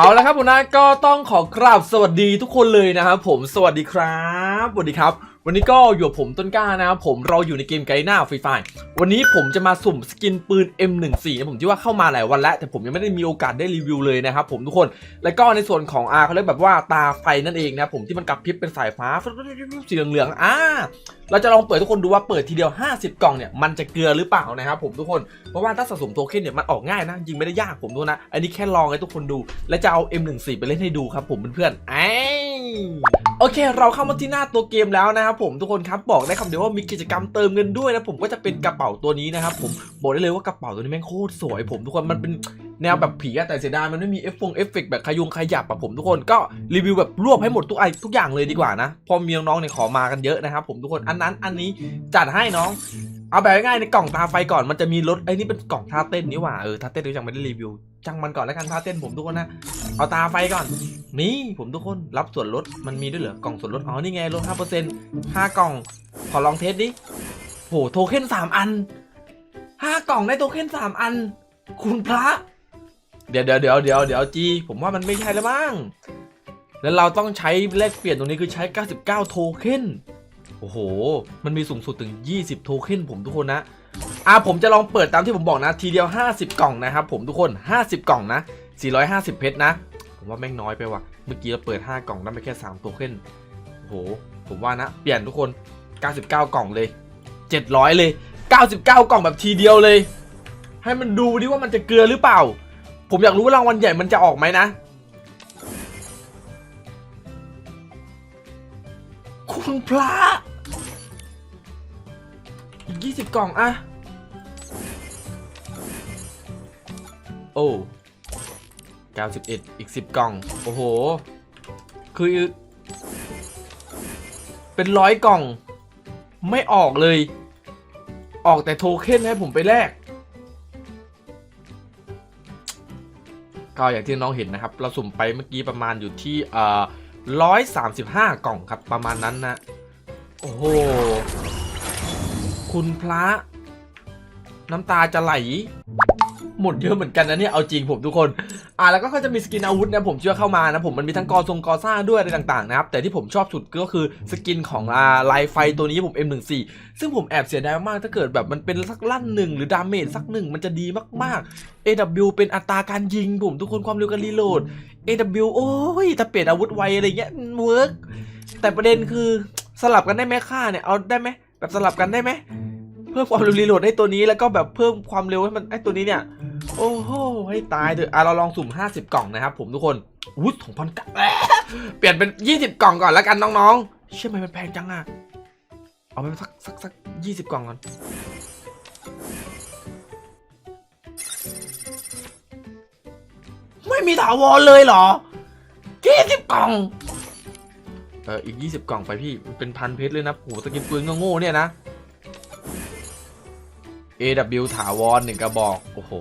เอาละครับผมนะก็ต้องขอกราบสวัสดีทุกคนเลยนะครับผมสวัสดีครับสวัสดีครับ วันนี้ก็อยู่กับผมต้นกล้านะครับผมเราอยู่ในเกมไกด์หน้าฟรีไฟวันนี้ผมจะมาสุ่มสกินปืน M14 นะผมที่ว่าเข้ามาหลายวันแล้ว แต่ผมยังไม่ได้มีโอกาสได้รีวิวเลยนะครับผมทุกคนแล้วก็ในส่วนของ R เขาเรียกแบบว่าตาไฟนั่นเองนะผมที่มันกระพริบเป็นสายฟ้าสีเหลืองๆอ่า เราจะลองเปิดทุกคนดูว่าเปิดทีเดียว 50 กล่องเนี่ยมันจะเกลือหรือเปล่านะครับผมทุกคนเพราะว่าถ้าสะสมโทเค็นเนี่ยมันออกง่ายนะจริงไม่ได้ยากผมดูนะ อันนี้แค่ลองให้ทุกคนดู และจะเอา M14 ไปเล่นให้ดูครับผมเพื่อนๆไอโอเค เราเข้ามาที่หน้าตัวเกมแล้วนะครับผมทุกคนครับบอกได้คำเดียวว่ามีกิจกรรมเติมเงินด้วยนะผมก็จะเป็นกระเป๋าตัวนี้นะครับผมบอกได้เลยว่ากระเป๋าตัวนี้แม่งโคตรสวยผมทุกคนมันเป็น แนวแบบผีอะแต่เสียดายมันไม่มีเอฟฟงเอฟเฟกต์แบบขยุงขยับอะผมทุกคนก็รีวิวแบบรวบให้หมดทุกไอทุกอย่างเลยดีกว่านะพอมีน้องๆเนี่ยขอมากันเยอะนะครับผมทุกคนอันนั้นอันนี้จัดให้น้องเอาแบบง่ายในกล่องตาไฟก่อนมันจะมีรถไอ้นี่เป็นกล่องท่าเต้นนี่หว่าเออท่าเต้นยังไม่ได้รีวิวจังมันก่อนแล้วกันท่าเต้นผมทุกคนนะเอาตาไฟก่อน นี่ผมทุกคนรับส่วนลดมันมีด้วยเหรอกล่องส่วนลดอ๋อนี่ไงลดห้าเปอร์เซ็นต์ห้ากล่องขอลองเทสดิโหโทเค็นสามอันห้ากล่องได้โทเค็นสามอัน คุณพระ เดี๋ยวเดี๋ยวเดี๋ยวเดี๋ยวเดี๋ยวจีผมว่ามันไม่ใช่แล้วมั้งแล้วเราต้องใช้แลกเปลี่ยนตรงนี้คือใช้ 99 โทเค็นโอ้โห มันมีสูงสุดถึง 20 โทเค็นผมทุกคนนะอะผมจะลองเปิดตามที่ผมบอกนะ ทีเดียว 50 กล่องนะครับผมทุกคน 50 กล่องนะ 450 เพชรนะ ผมว่าแม่งน้อยไปว่ะ เมื่อกี้เราเปิด 5 กล่องได้ไปแค่ 3 โทเค็นโอ้โห ผมว่านะ เปลี่ยนทุกคน 99 กล่องเลย 700 เลย 99 กล่องแบบทีเดียวเลย ให้มันดูดิว่ามันจะเกลือหรือเปล่า ผมอยากรู้ว่ารางวัลใหญ่มันจะออกไหมนะคุณพระอีกยี่สิบกล่องอะโอ้เก้าสิบเอ็ดอีกสิบกล่อง โอ้โห คือ เป็นร้อยกล่อง ไม่ออกเลย ออกแต่โทเค็นให้ผมไปแลก ก็อย่างที่น้องเห็นนะครับ เราสุ่มไปเมื่อกี้ประมาณอยู่ที่เอ่อร้อยสามสิบห้ากล่องครับประมาณนั้นนะโอ้โห คุณพระ น้ำตาจะไหล หมดเยอะเหมือนกันนะเนี่ย เอาจริงผมทุกคน อ่าแล้วก็เขาจะมีสกินอาวุธนะผมเชื่อเข้ามานะผมมันมีทั้งกอทรงกอซ่าด้วยอะไรต่างๆนะครับแต่ที่ผมชอบสุดก็คือสกินของอ่าลายไฟตัวนี้ผม M14 ซึ่งผมแอบเสียดายมากถ้าเกิดแบบมันเป็นสักลั่นหนึ่งหรือดาเมจสักหนึ่งมันจะดีมากๆ AW เป็นอัตราการยิงผมทุกคนความเร็วการรีโหลด AW โอ้ยถ้าเปลี่ยนอาวุธไวอะไรเงี้ยเวิร์กแต่ประเด็นคือสลับกันได้ไหมค่าเนี่ยเอาได้ไหมแบบสลับกันได้ไหม เพิ่มความเร็วรีโหลดให้ตัวนี้แล้วก็แบบเพิ่มความเร็วให้มันไอ้ตัวนี้เนี่ย โอ้โหให้ตายเถอะอะเราลองสุ่ม 50 กล่องนะครับผมทุกคนวุ้ยสองพันกเปลี่ยนเป็น 20 กล่องก่อนแล้วกันน้องๆเชื่อไหมมันแพงจังอะเอาไปสักสักสักยี่สิบกล่องก่อนไม่มีถาวรเลยเหรอยี่สิบกล่อง เอออีก20กล่องไปพี่ เป็นพันเพชรเลยนะโหสกินปืนโง่เนี่ยนะ AW ถาวรหนึ่งกระบอก โอ้โห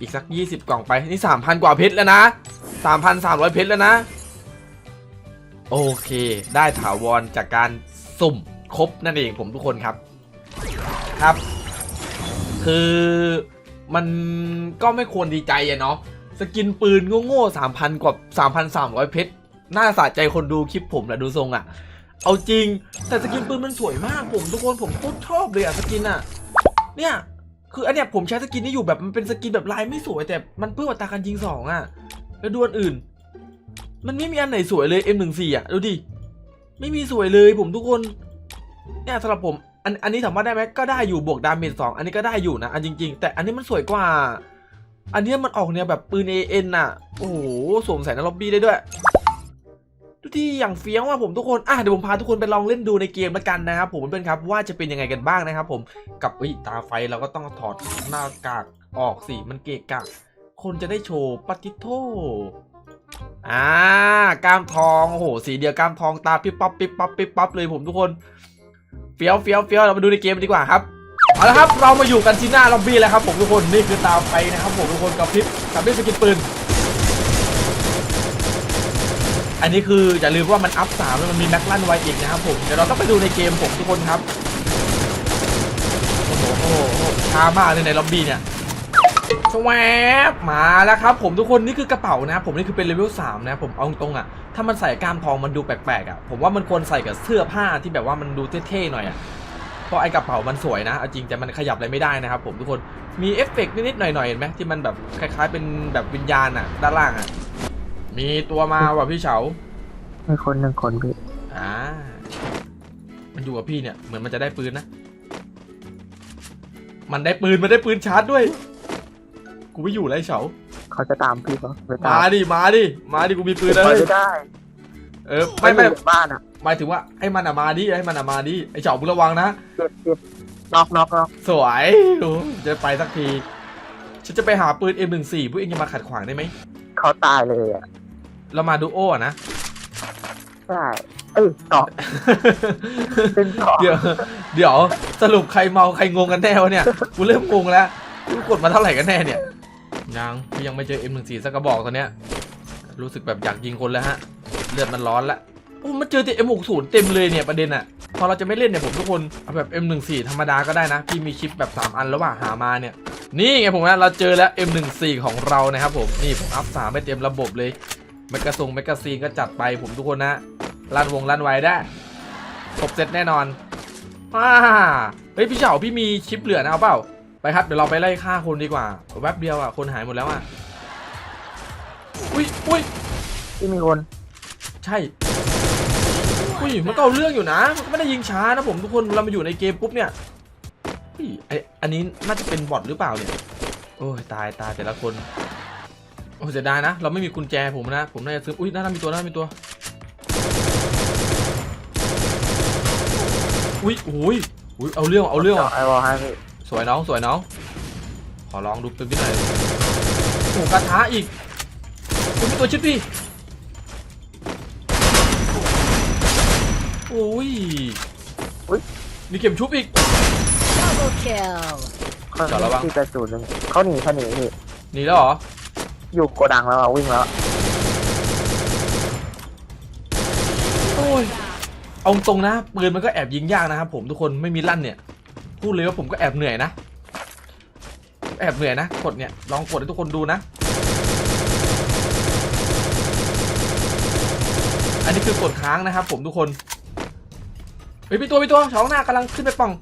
อีกสัก 20 กล่องไป นี่ 3,000 กว่าเพชรแล้วนะ 3,300 เพชรแล้วนะ โอเค ได้ถาวรจากการสุ่มครบนั่นเองผมทุกคนครับ ครับ คือมันก็ไม่ควรดีใจอะเนาะ สกินปืนโง่ๆ3,000 กว่า 3,300 เพชร น่าสะใจคนดูคลิปผมแหละดูทรงอะ เอาจริง แต่สกินปืนมันสวยมากผมทุกคนผมโคตรชอบเลยอะสกินอะเนี่ยคืออันเนี้ยผมใช้สกินนี้อยู่แบบมันเป็นสกินแบบลายไม่สวยแต่มันเพิ่มอัตราการยิงสองอะแล้วดูอันอื่น มันไม่มีอันไหนสวยเลย M14 อะดูดิไม่มีสวยเลยผมทุกคนเนี่ยสำหรับผมอันอันนี้ถามว่าได้ไหมก็ได้อยู่บวกดาเมจสองอันนี้ก็ได้อยู่นะอันจริง ๆ แต่อันนี้มันสวยกว่า อันเนี้ยมันออกเนี่ยแบบปืน AN น่ะ โอ้โหสวมใส่ในล็อบบี้ได้ด้วย ดูที่อย่างเฟี้ยวว่าผมทุกคน อะเดี๋ยวผมพาทุกคนไปลองเล่นดูในเกมแล้วกันนะครับผมเพื่อนครับว่าจะเป็นยังไงกันบ้างนะครับผม กับอุ้ยตาไฟเราก็ต้องถอดหน้ากากออกสิ มันเกะกะ คนจะได้โชว์ปฏิโทอ่ากามทอง โอ้โห สีเดียวกามทองตาปิ๊บปั๊บปิ๊บปั๊บปิ๊บปั๊บเลยผมทุกคน เฟี้ยวเฟี้ยวเฟี้ยวเรามาดูในเกมดีกว่าครับเอาละครับ เรามาอยู่กันที่หน้าล็อบบี้แล้วครับผมทุกคน นี่คือตาไฟนะครับผมทุกคนกับพริบกับพริบสกินปืน อันนี้คืออย่าลืมว่ามันอัพสามแล้วมันมีแม็กลั่นไวอีกนะครับผมเดี๋ยวเราต้องไปดูในเกมผมทุกคนครับโอ้โหช้ามากเลยในล็อบบี้เนี่ยสวบมาแล้วครับผมทุกคนนี่คือกระเป๋านะผมนี่คือเป็นเลเวล3นะผมเอาตรงๆอะถ้ามันใส่กล้ามทองมันดูแปลกๆอะผมว่ามันควรใส่กับเสื้อผ้าที่แบบว่ามันดูเท่ๆหน่อยอะเพราะไอ้กระเป๋ามันสวยนะเอาจริงแต่มันขยับอะไรไม่ได้นะครับผมทุกคนมีเอฟเฟกต์นิดๆหน่อยๆเห็นไหมที่มันแบบคล้ายๆเป็นแบบวิญญาณอะด้านล่างอะ มีตัวมาว่ะพี่เฉามีคนหนึ่งคนพี่อ่า มันอยู่กับพี่เนี่ย เหมือนมันจะได้ปืนนะ มันได้ปืน มันได้ปืนชาร์จด้วย กูไม่อยู่แล้วไอ้เฉาเขาจะตามพี่ปะไม่ตามมาดิ มาดิ มาดิ กูมีปืนไปเลยไม่ได้เออ ไม่ไม่อยู่บ้านอะหมายถึงว่าให้มันอะมาดิ ให้มันอะมาดิ ไอ้เฉามึงระวังนะ เจ็บเจ็บน็อกน็อกน็อกสวยโอ้จะไปสักที ฉันจะไปหาปืน M14 พวกเองจะมาขัดขวางได้ไหม เขาตายเลยอะ เรามาดูโอ้อะนะ ใช่เอ้ยต่อเป็นต่อเดี๋ยว เดี๋ยวสรุปใครเมาใครงงกันแน่วะเนี่ย กูเริ่มงงแล้ว กูกดมาเท่าไหร่กันแน่เนี่ยยังพี่ยังไม่เจอ M14 สักกระบอกตอนเนี้ย รู้สึกแบบอยากยิงคนแล้วฮะ เลือดมันร้อนแล้วโอ้มันเจอแต่ M60 เต็มเลยเนี่ยประเด็นอะพอเราจะไม่เล่นเนี่ยผมทุกคนเอาแบบ M14 ธรรมดาก็ได้นะ พี่มีคลิปแบบ 3 อันแล้วว่าหามาเนี่ย นี่ไงผมนะเราเจอแล้ว M14 ของเรานะครับผม นี่ผมอัพ3ไปเต็มระบบเลย แมกกาซงแมกกาซีนก็จัดไปผมทุกคนนะลั่นวงลั่นไวได้ครบเซตแน่นอนอ่าเฮ้ยพี่เฉาพี่มีชิปเหลือนะเอาเปล่าไปครับเดี๋ยวเราไปไล่ฆ่าคนดีกว่าแวบเดียวอะคนหายหมดแล้วอะอุ้ยอุ้ยที่มีคนใช่อุ้ยมันก็เอาเรื่องอยู่นะมันก็ไม่ได้ยิงช้านะผมทุกคนเรามาอยู่ในเกมปุ๊บเนี่ยอุ้ยไออันนี้น่าจะเป็นบอทหรือเปล่าเนี่ยโอ้ยตายตายแต่ละคน โอ้เสียดายนะ เราไม่มีกุญแจผมนะ ผมน่าจะซื้อ อุ้ยน่าจะมีตัวน่าจะมีตัว อุ้ยอุ้ยอุ้ยเอาเรื่องเอาเรื่องต่ว่ะไอวอลให้พี่สวยน้องสวยน้อง ขอลองดูปืนพี่หน่อยโอ้กระทะอีกคุณมีตัวชิดดิโอ้ยมีเข็มชุบอีก Double kill. เขาจอดแล้ววะ ที่จะจูดหนึ่งเขาหนีเขาหนีพี่หนีแล้วเหรอ อยู่โกดังแล้วอะวิ่งแล้ว โอ้ยเอาตรงนะปืนมันก็แอบยิงยากนะครับผมทุกคนไม่มีลั่นเนี่ย พูดเลยว่าผมก็แอบเหนื่อยนะ แอบเหนื่อยนะ กดเนี่ยลองกดให้ทุกคนดูนะ อันนี้คือกดค้างนะครับผมทุกคนเฮ้ยพี่ตัวพี่ตัวช่องหน้ากำลังขึ้นไปป่อง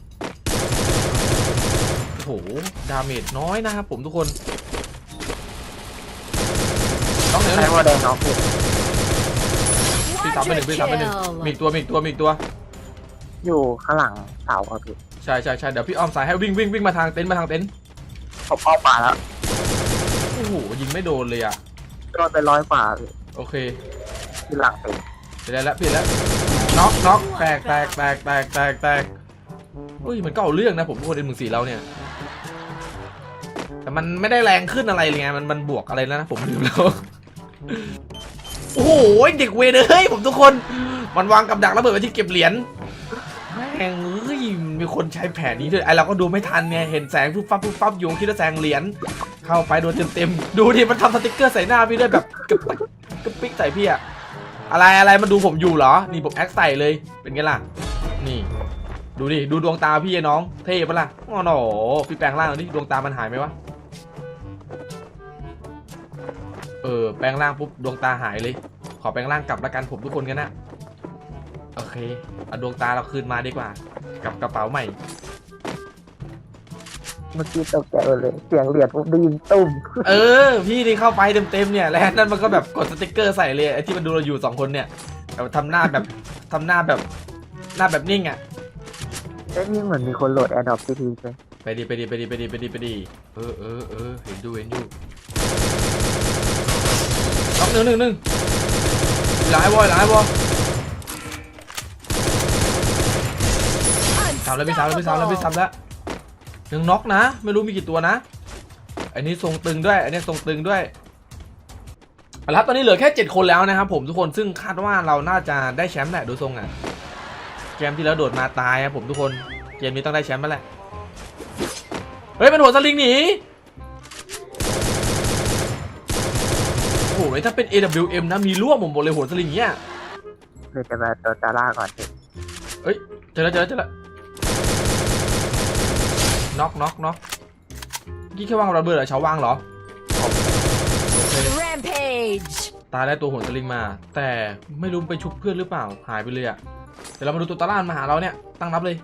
โอ้โหดาเมจน้อยนะครับผมทุกคน ต้องเหนือหไอนึ่งวอลแดงน็อกพี่พี่สามไปหนึ่งพี่สามไปหนึ่งมีอีกตัวมีอีกตัวมีอีกตัว อยู่ข้างหลังเสาครับพี่ใช่ใช่ใช่เดี๋ยวพี่อ้อมสายให้วิ่งวิ่งวิ่งมาทางเต็นท์มาทางเต็นท์ผมเอาป่าแล้วโอ้โหยิงไม่โดนเลยอะโดนไปร้อยกว่าพี่โอเคที่หลังเต็มเสร็จแล้วเปลี่ยนแล้วน็อกน็อกแตกแตกแตกแตกแตกแตกอุ้ยมันก็เอาเรื่องนะผมทุกคนเอ็นมึงสี่เราเนี่ย แต่มันไม่ได้แรงขึ้นอะไรเลยไงมันมันบวกอะไรแล้วนะผมลืมแล้ว โอ้โหเด็กเวรเฮ้ยผมทุกคน มันวางกับดักระเบิดไว้ที่เก็บเหรียญแม่งเอ้ยมีคนใช้แผนนี้ด้วยไอเราก็ดูไม่ทันไงเห็นแสงปุ๊บปั๊บปุ๊บปั๊บโยงคิดว่าแสงเหรียญเข้าไปโดนเต็มเต็มๆดูดิมันทำสติกเกอร์ใส่หน้าพี่ด้วยแบบกระปิกกระปิกใส่พี่อะอะไรอะไรมาดูผมอยู่เหรอ นี่ผมแอคใส่เลยเป็นไงล่ะ นี่ ดูดิดูดวงตาพี่ไอ้น้อง เท่ปะล่ะอ๋อโหพี่แปลงร่างหน่อยดิดวงตามันหายไหมวะ เออแปลงร่างปุ๊บดวงตาหายเลย ขอแปลงร่างกลับละกันผมทุกคนกันนะโอเคเอาดวงตาเราคืนมาดีกว่า กับกระเป๋าใหม่ เมื่อกี้ตกใจเลย เสียงเหรียญปุ๊บได้ยินตุ้มเออ พี่นี่เข้าไปเต็มๆเนี่ยแล้วนั่นมันก็แบบกดสติกเกอร์ใส่เลยไอ้ที่มันดูเราอยู่สองคนเนี่ยแบบทำหน้าแบบทำหน้าแบบหน้าแบบนิ่งอะเอ้ยนี่เหมือนมีคนโหลดแอร์ดรอปทีทีเลยไปดีไปดีไปดีไปดีไปดีไปดีเออเออเออเห็นดูเห็นอ ยู่ล็อกหนึ่งหนึ่งหนึ่งหลายวอยหลายวอยสามแล้วพี่สามแล้วพี่สามแล้วพี่สามแล้วหนึ่งน็อกนะ ไม่รู้มีกี่ตัวนะ อันนี้ทรงตึงด้วย อันนี้ทรงตึงด้วยเอาละครับตอนนี้เหลือแค่ 7 คนแล้วนะครับผมทุกคนซึ่งคาดว่าเราน่าจะได้แชมป์แหละดูทรงอะเกมที่แล้วโดดมาตายครับผมทุกคนเกมนี้ต้องได้แชมป์มาแหละเฮ้ยมันหัวสลิงหนี หถ้าเป็น AWM นะมีร่วมผมบอกเลยหัวสลิงเนี้ยเลยจะมาตัวตาล่าก่อนพี่เจอแล้วเจอแล้วเจอแล้วน็อกน็อกน็อกกี้แค่วางระเบิดเหรอเฉาวางเหรอ Rampage. ตายได้ตัวโหนสลิงมา แต่ไม่รู้ไปชุบเพื่อนหรือเปล่าหายไปเลยอะเดี๋ยวเรามาดูตัวตาล่านมาหาเราเนี่ยตั้งรับเลย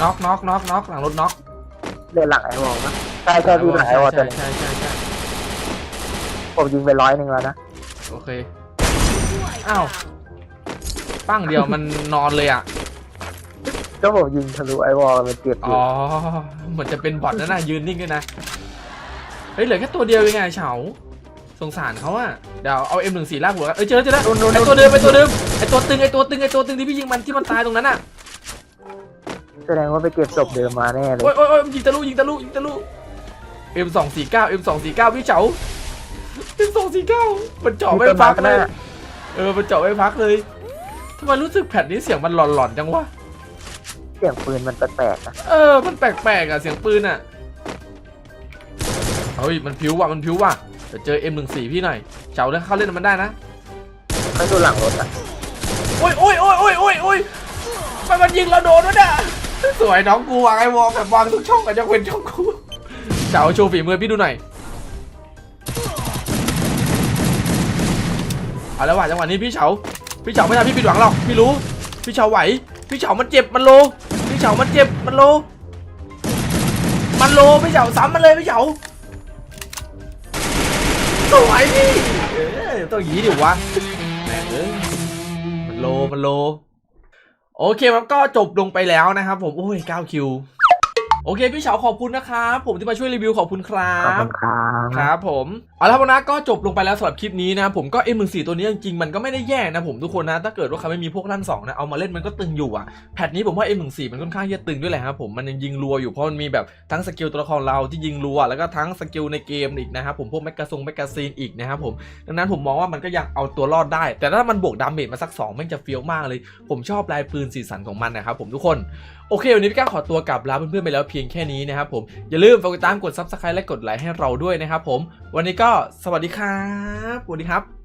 น็อกน็อกน็อกน็อกหลังรถน็อกเดินหลังไอ้วอลนะใช่ใช่พี่หลังไอ้วอลใช่ตัวนี้ใช่ใช่ใช่ผมยิงไปร้อยหนึ่งแล้วนะโอเค อ้าว ปั้งเดียวมันนอนเลยอะ ก็ผมยิงทะลุไอ้วอลมันเจ็บออ๋ยู่อเหมือนจะเป็นบอทนั่นน่ะยืนนิ่งด้วยนะ เฮ้ยเหลือแค่ตัวเดียวเองไงเฉา สงสารเขาอะเดี๋ยวเอา M14 ลากหัวกันเอ้ยเจอแล้วเจอแล้วไอตัวเดิมไอตัวเดิมไอตัวตึงไอตัวตึงไอตัวตึงที่พี่ยิงมันที่มันตายตรงนั้นอะแสดงว่าไปเก็บศพเดิมมาแน่เลยโอ้ยโอ้ยโอ้ยยิงทะลุยิงทะลุยิงทะลุ M249 M249 พี่เฉา M249 มันเจาะไม่พักเลยเออมันเจาะไม่พักเลยทำไมรู้สึกแผ่นนี้เสียงมันหลอนๆจังวะเสียงปืนมันแปลกๆนะเออมันแปลกๆอะเสียงปืนอะเฮ้ยมันพิ้วว่ะมันพิ้วว่ะเดี๋ยวเจอ M14 พี่หน่อยเจ้าเล่นเข้าเล่นมันได้นะไม่ดูหลังรถอะโอ้ยโอ้ยโอ้ยโอ้ยโอ้ยโอ้ยมันมันยิงเราโดนวะเนี่ยสวยน้องกูวางไอ้วอลแบบวางทุกช่องกันจะเป็นช่องกู เจ้าโชว์ฝีมือพี่ดูหน่อย เอาแล้วว่ะจังหวะนี้พี่เฉา พี่เฉาไม่ทำพี่ผิดหวังหรอก พี่รู้ พี่เฉาไหว พี่เฉามันเจ็บมันโล พี่เฉามันเจ็บมันโล มันโลพี่เฉาซ้ำมันเลยพี่เฉาสวยพี่เออต้องอย่างนี้ดิวะมันโลมันโล โอเคครับก็จบลงไปแล้วนะครับผม โอ้ย9คิว โอเคพี่เฉาขอบคุณนะครับผมที่มาช่วยรีวิวขอบคุณครัขอบบคุณครับครับผมเอาละครับนะก็จบลงไปแล้วสำหรับคลิปนี้นะครับผมก็ M14 ตัวนี้จริงๆมันก็ไม่ได้แย่นะผมทุกคนนะถ้าเกิดว่าใครไม่มีพวกลั่นสองนะเอามาเล่นมันก็ตึงอยู่อะแพทนี้ผมว่า M14 มันค่อนข้างที่จะตึงด้วยแหละครับผมมันยังยิงรัวอยู่เพราะมันมีแบบทั้งสกิลตัวละครเราที่ยิงรัวแล้วก็ทั้งสกิลในเกมอีกนะครับผมพวกแมกกาซงแมกกาซีนอีกนะครับผมดังนั้นผมมองว่ามันก็ยังเอาตัวรอดได้ แต่ถ้ามันบวกดาเมจมาสัก2แม่งจะเฟี้ยวมากเลย ผมชอบลายปืนสีสันของมันนะครับผมทุกคน โอเค วันนี้พี่ก้าขอตัวกลับลาเพื่อนๆไปแล้วเพียงแค่นี้นะครับผมอย่าลืมฝากกดติดตามกด subscribe และกดไลค์ให้เราด้วยนะครับผม วันนี้ก็สวัสดีครับสวัสดีครับ